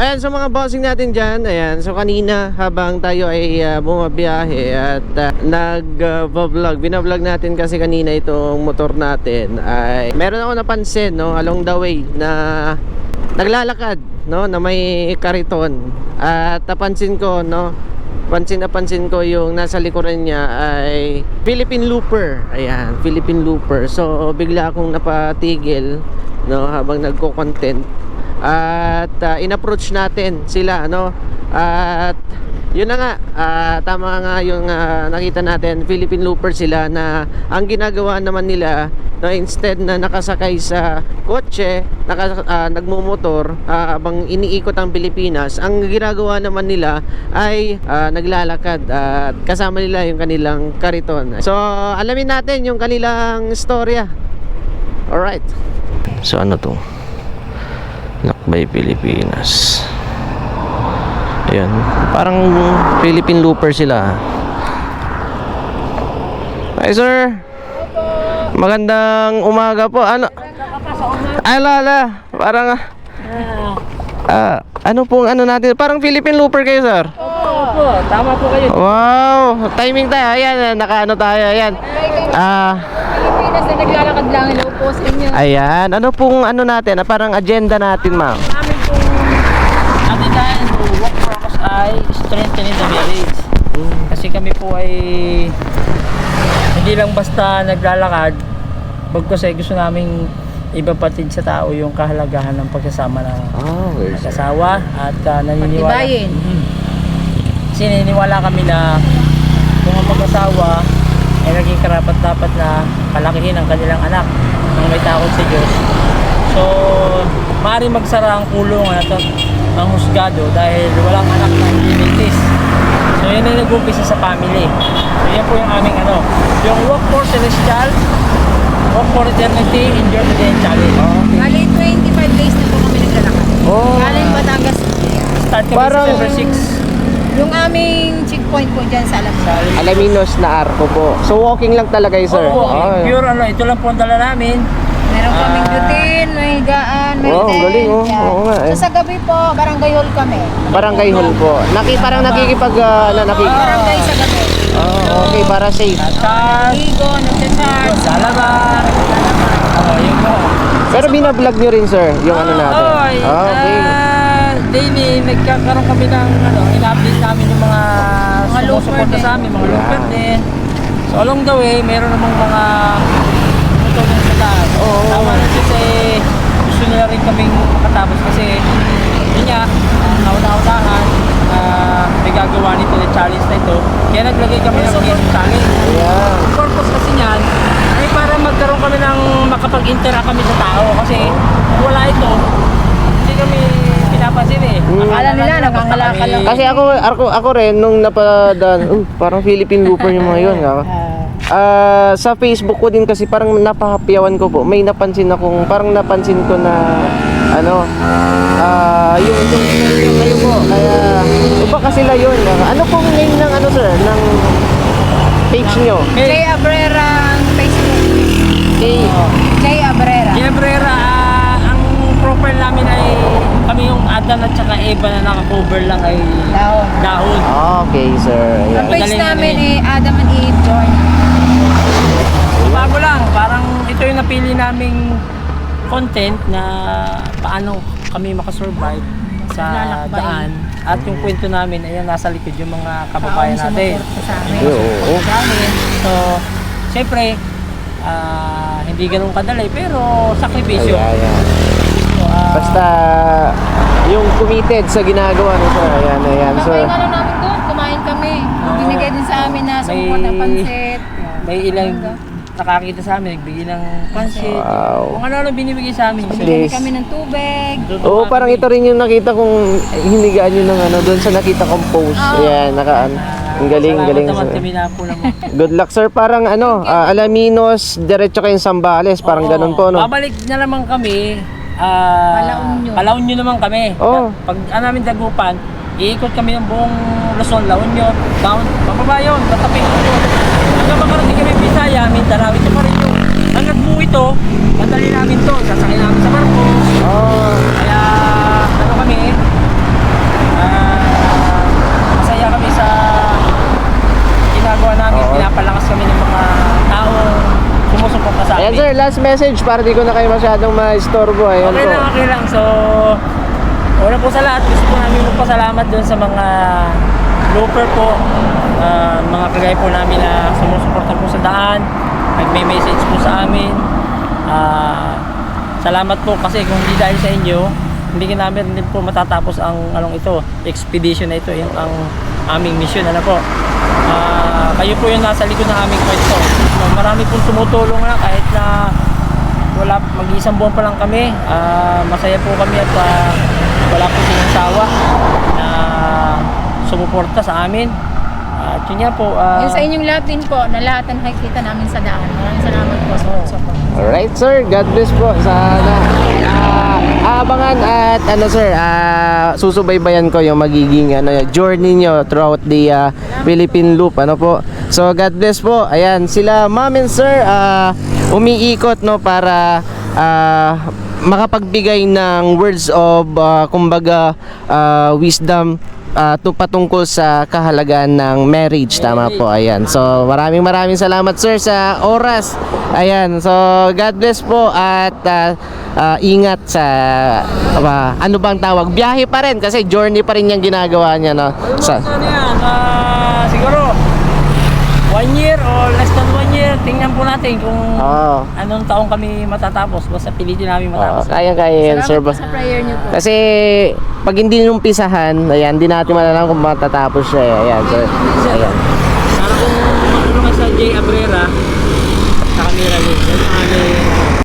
Ayan, so mga bossing natin dyan, ayan, so kanina habang tayo ay uh, bumabiyahe at uh, nag-vlog, binablog natin kasi kanina itong motor natin ay meron ako napansin, no, along the way na naglalakad, no, na may kariton at napansin ko, no, pansin na pansin ko yung nasa likuran niya ay Philippine Looper. Ayan, Philippine Looper. So bigla akong napatigil no habang nagko-content at uh, in-approach natin sila no at yun na nga ah, tama nga yung ah, nakita natin Philippine Looper sila na ang ginagawa naman nila no, instead na nakasakay sa kotse naka, ah, nagmumotor habang iniikot ang Pilipinas ang ginagawa naman nila ay ah, naglalakad at kasama nila yung kanilang kariton. So alamin natin yung kanilang storya. Alright. So ano to Lakbay Pilipinas Ayan, parang Philippine looper sila. Hi sir. Magandang umaga po. Ano? Ala, ala. Parang ah, ano pong ano natin? Parang Philippine looper kayo, sir. Opo, tama po kayo. Wow, timing tayo. Ayan, nakaano tayo. Ayan. Ah, Pilipinas na naglalakad lang, hello po sa inyo. ayan. Ano pong ano natin? Ah, parang agenda natin, ma'am. Namin pong atin dahil work purpose ay strengthening the marriage. Kasi kami po ay hindi lang basta naglalakad, bagkos ay gusto naming ibapatid sa tao yung kahalagahan ng pagsasama ng Oh, okay, sir. mag-asawa at uh, naniniwala. Pagtibayin. Mhm. Kasi naniniwala kami na kung ang mag-asawa ay naging karapat dapat na palakihin ang kanilang anak ng may takot sa Diyos. So, maaari magsara ang kulungan at ang husgado dahil walang anak na hindi ligtis. So, yan ay nag-umpisa sa family. So, yan po yung aming ano. Yung work for celestial, work for eternity, endure to the end challenge. Bali, 25 days na po kami naglalakad. Oh. Galing Batangas. Start kami Parang- December 6. Yung aming checkpoint po dyan sa Alam. Sa Alaminos na arko po. So walking lang talaga, eh, sir. Oo, Ah, pure ano, ito lang po ang dala namin. Meron kaming Ah. butin, may higaan, may Wow, tent. galing, oh. yan. Oo nga, eh. So sa gabi po, barangay hall kami. Barangay hall po. Naki, parang nakikipag, uh, na, nakik... Barangay sa gabi. Oh, okay, para safe. At Ligo, nagsa-charge. Salamat. Oh, yun po. Pero binablog nyo rin, sir, yung ano natin. Oh, ay, Ah, okay. Ah, daily, nagkakaroon kami ng, ano, ina-update namin yung mga Mga sumusuporta sa amin, mga Yeah. looper din. So, along the way, meron namang mga tumutulong sa lahat. Oo. Tama na kasi gusto nila rin kaming makatapos kasi yun nga, nauna-unahan, uh, may gagawa nito na challenge na ito. Kaya naglagay kami ng mga challenge. Ang purpose kasi niyan ay para magkaroon kami ng makapag-interact kami sa tao kasi wala ito, hindi kami pinapansin eh. Mm. Akala nila, lang. Kasi ako, ako, ako rin, nung napadaan, uh, parang Philippine looper yung mga yun. ah. Ah, sa Facebook ko din kasi parang napahapyawan ko po. May napansin akong, parang napansin ko na, ano, ah, yung, yung, yung kayo po. Kaya, iba kasi sila yun. Ano pong name ng, ano sir, ng page nyo? Jay Abrera ang Facebook. Okay. Jay Abrera. Ginebrera, ah, ang profile namin ay Adan at saka Eva na naka-cover lang ay Daon. dahon. Okay, sir. Ang Ayan. page Magaling namin kami. eh, Adam and Eve Join. Bago lang, parang ito yung napili naming content na paano kami makasurvive sa Lalakbay. daan. At yung kwento namin, ayan, nasa likod yung mga kababayan Taong natin. sumuporta sa amin. Oo, oo. Sa amin. So, siyempre, ah, hindi ganun kadali, pero sakripisyo. Ayan, ayan. So, ah, Basta, yung committed sa ginagawa sir. Ayan, ayan. So, Kakain ano namin doon, kumain kami. Binigay din sa amin na sumuport ng May- pansit. may ilang nakakita sa amin, nagbigay ng pansit. Wow. Kung ano-ano binibigay sa amin. Binigyan Yes. kami ng tubig. Oo, parang ito rin yung nakita kong hinigaan nyo ng ano, doon sa nakita kong post. Oo. Ayan, nakaan. Ang galing, Salamat galing. naman sir. kami na po naman. Good luck, sir. Parang ano, ah, Alaminos, diretso kayong Sambales. Parang Oo. ganun po, no? Babalik na naman kami. Ah Palaon yun. Palaon nyo naman kami. Oo. Pag ano namin dagupan, iikot kami ng buong Luzon, La Union, down, pababa yun, tatapik yun. Hanggang makarating kami Bisaya, Mindanao, ito pa rin yun. Hanggang buo ito, madali namin to, sasakay namin sa barko. Oh, Kaya, ano kami, sir, last message para di ko na kayo masyadong ma-istorbo. Ayan Okay po. lang, okay lang. So, una po sa lahat, gusto po namin magpasalamat doon sa mga looper po, ah, mga kagaya po namin na sumusuporta po sa daan, nagme-message po sa amin. Ah, salamat po kasi kung hindi dahil sa inyo, hindi namin din po matatapos ang anong ito, expedition na ito, yung ang aming mission, ano po. Ah, kayo po yung nasa likod ng aming kwento. So, marami pong tumutulong na kahit na wala mag-isang buwan pa lang kami. Ah, masaya po kami at ah, wala po silang sawa na sumuporta sa amin. At yun nga po. ah, Yung sa inyong lahat din po, na lahat na nakikita namin sa daan. Maraming salamat po sa support. Alright sir, God bless po. Sana ah, abangan at ano sir, ah, susubaybayan ko yung magiging ano, journey nyo throughout the ah, Philippine Loop. Ano po? So God bless po. Ayan, sila ma'am and sir ah, umiikot no para ah, makapagbigay ng words of ah, kumbaga ah, wisdom ah, tu- patungkol sa kahalagan ng marriage. Tama po. Ayan. So, maraming maraming salamat sir sa oras. Ayan. So, God bless po at ah, ah, ingat sa ah, ano bang tawag? Biyahe pa rin kasi journey pa rin yung ginagawa niya no. Sa, Ano yan? Ah, siguro one year or less than one year. Tingnan po natin kung Oo. anong taong kami matatapos. Basta pilitin namin matapos. kaya kaya yan sir. Salamat po sa prayer niyo po. Kasi pag hindi numpisahan, ayan, di natin malalaman kung matatapos siya. eh. Ayan, so, ayan. Sana kung matulong ka sa Jay Abrera sa. Yan ang aming